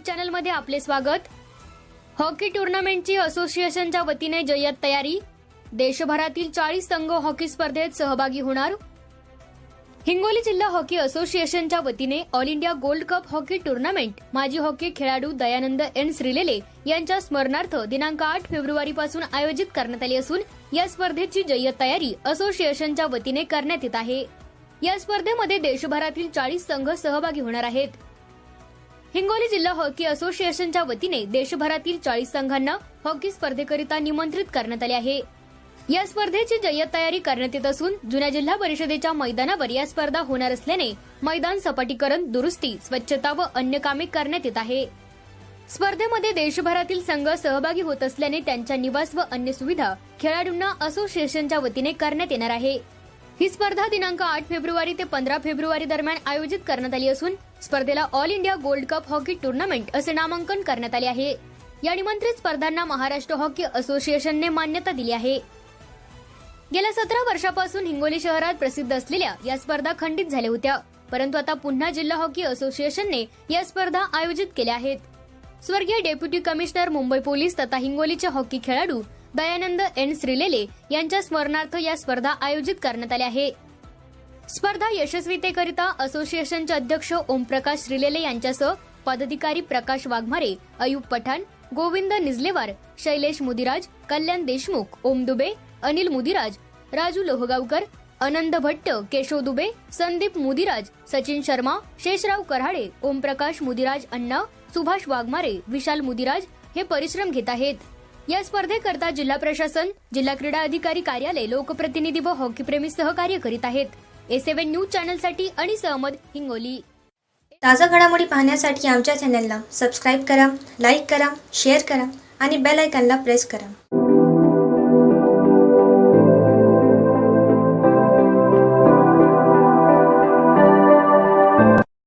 News चॅनलमध्ये आपले स्वागत. हॉकी टुर्नामेंटची असोसिएशनच्या वतीने जय्यत तयारी. देशभरातील चाळीस संघ हॉकी स्पर्धेत सहभागी होणार. हिंगोली जिल्हा हॉकी असोसिएशनच्या वतीने all India gold cup hockey tournament. माजी हॉकी खेळाडू दयानंद एन श्रीलेले यांच्या स्मरणार्थ दिनांक आठ फेब्रुवारी पासून आयोजित करण्यात आली असून या स्पर्धेची जय्यत तयारी असोसिएशनच्या वतीने करण्यात येत आहे. या स्पर्धेमध्ये देशभरातील चाळीस संघ सहभागी होणार आहेत. हिंगोली जिल्हा हॉकी असोसिएशनच्या वतीने देशभरातील चाळीस संघांना हॉकी स्पर्धेकरिता निमंत्रित करण्यात आले आहे. या स्पर्धेची जय्यत तयारी करण्यात येत असून जुन्या जिल्हा परिषदेच्या मैदानावर या स्पर्धा होणार असल्याने मैदान सपाटीकरण दुरुस्ती स्वच्छता व अन्य कामे करण्यात येत आहे. स्पर्धेमध्ये देशभरातील संघ सहभागी होत असल्याने त्यांच्या निवास व अन्य सुविधा खेळाडूंना असोसिएशनच्या वतीने करण्यात येणार आहे. ही स्पर्धा दिनांक आठ फेब्रुवारी ते पंधरा फेब्रुवारी दरम्यान आयोजित करण्यात आली असून स्पर्धेला all India gold cup hockey tournament असे नामांकन करण्यात आले आहे. या निमंत्रित स्पर्धांना महाराष्ट्र हॉकी असोसिएशनने मान्यता दिली आहे. गेल्या सतरा वर्षापासून हिंगोली शहरात प्रसिद्ध असलेल्या या स्पर्धा खंडित झाल्या होत्या परंतु आता पुन्हा जिल्हा हॉकी असोसिएशनने या स्पर्धा आयोजित केल्या आहेत. स्वर्गीय डेप्युटी कमिशनर मुंबई पोलीस तथा हिंगोलीचे हॉकी खेळाडू दयानंद एन श्रीलेले यांच्या स्मरणार्थ या स्पर्धा आयोजित करण्यात आल्या आहे स्पर्धा यशस्वीतेकरिता असोसिएशनचे अध्यक्ष ओमप्रकाश श्रीलेले यांच्यासह पदाधिकारी प्रकाश वाघमारे अयूब पठाण गोविंद निजलेवार शैलेश मुदिराज कल्याण देशमुख ओम दुबे अनिल मुदिराज राजू लोहगावकर आनंद भट्ट केशव दुबे संदीप मुदिराज सचिन शर्मा शेषराव कराडे ओमप्रकाश मुदिराज अण्णा सुभाष वाघमारे विशाल मुदिराज हे परिश्रम घेत आहेत. या स्पर्धेकरता जिल्हा प्रशासन जिल्हा क्रीडा अधिकारी कार्यालय लोकप्रतिनिधी व हॉकीप्रेमी सहकार्य करीत आहेत. ए सेव्हन न्यूज चॅनलसाठी आणि सहमत हिंगोली. ताज्या घडामोडी पाहण्यासाठी आमच्या चॅनलला सबस्क्राईब करा लाईक करा शेअर करा आणि बेल आयकॉनला प्रेस करा.